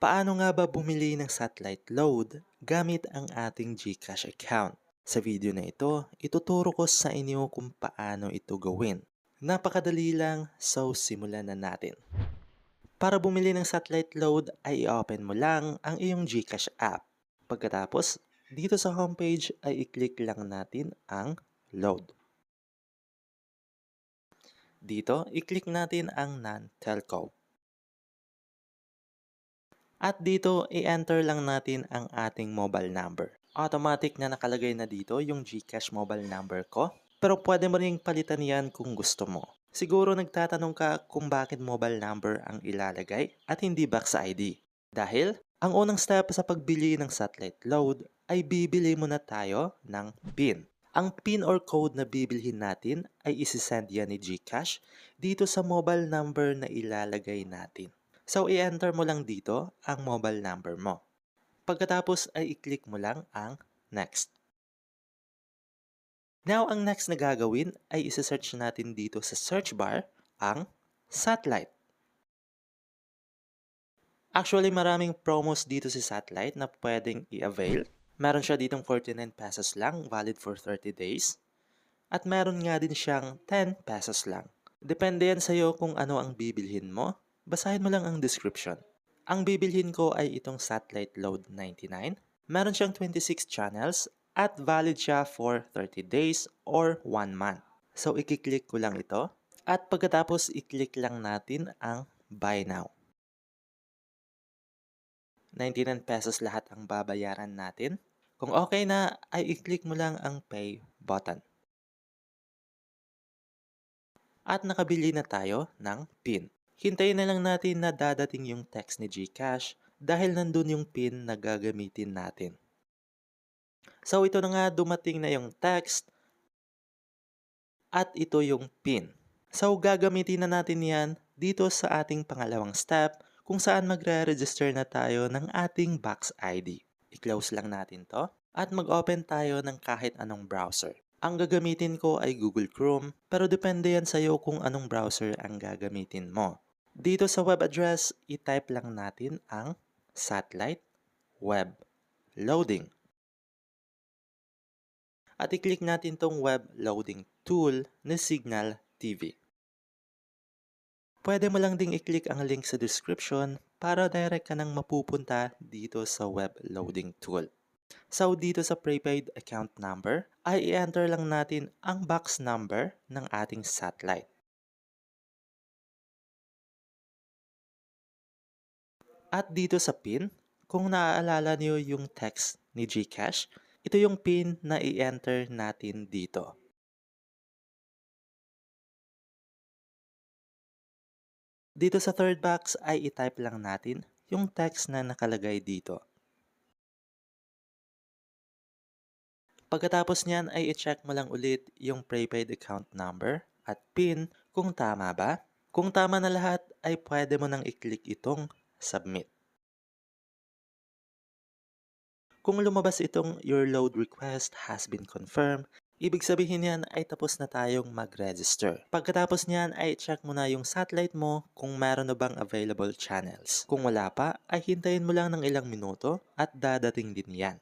Paano nga ba bumili ng satellite load gamit ang ating GCash account? Sa video na ito, ituturo ko sa inyo kung paano ito gawin. Napakadali lang, so simulan na natin. Para bumili ng satellite load ay i-open mo lang ang iyong GCash app. Pagkatapos, dito sa homepage ay i-click lang natin ang load. Dito, i-click natin ang non-telco. At dito, i-enter lang natin ang ating mobile number. Automatic na nakalagay na dito yung GCash mobile number ko. Pero pwede mo ring palitan yan kung gusto mo. Siguro nagtatanong ka kung bakit mobile number ang ilalagay at hindi box ID. Dahil, ang unang step sa pagbili ng satellite load ay bibili muna tayo ng PIN. Ang PIN or code na bibilhin natin ay isisend yan ni GCash dito sa mobile number na ilalagay natin. So, i-enter mo lang dito ang mobile number mo. Pagkatapos ay i-click mo lang ang next. Now, ang next na gagawin ay isa-search natin dito sa search bar ang satellite. Actually, maraming promos dito sa satellite na pwedeng i-avail. Meron siya ditong 49 pesos lang, valid for 30 days. At meron nga din siyang 10 pesos lang. Depende yan sa'yo kung ano ang bibilhin mo. Basahin mo lang ang description. Ang bibilhin ko ay itong Satellite Load 99. Meron siyang 26 channels at valid siya for 30 days or 1 month. So, ikiklik ko lang ito. At pagkatapos, iklik lang natin ang Buy Now. 99 pesos lahat ang babayaran natin. Kung okay na, ay i-click mo lang ang Pay button. At nakabili na tayo ng PIN. Hintayin na lang natin na dadating yung text ni GCash dahil nandun yung PIN na gagamitin natin. So ito na nga dumating na yung text at ito yung PIN. So gagamitin na natin yan dito sa ating pangalawang step kung saan magre-register na tayo ng ating Box ID. I-close lang natin to at mag-open tayo ng kahit anong browser. Ang gagamitin ko ay Google Chrome pero depende yan sa'yo kung anong browser ang gagamitin mo. Dito sa web address, i-type lang natin ang satellite web loading. At i-click natin tong web loading tool na Signal TV. Pwede mo lang ding i-click ang link sa description para direct ka nang mapupunta dito sa web loading tool. So dito sa prepaid account number ay i-enter lang natin ang box number ng ating satellite. At dito sa PIN, kung naaalala niyo yung text ni GCash, ito yung PIN na i-enter natin dito. Dito sa third box ay i-type lang natin yung text na nakalagay dito. Pagkatapos niyan ay i-check mo lang ulit yung prepaid account number at PIN kung tama ba. Kung tama na lahat ay pwede mo nang i-click itong submit. Kung lumabas itong your load request has been confirmed, ibig sabihin yan ay tapos na tayong mag-register. Pagkatapos niyan ay check mo na yung satellite mo kung meron na bang available channels. Kung wala pa, ay hintayin mo lang ng ilang minuto at dadating din yan.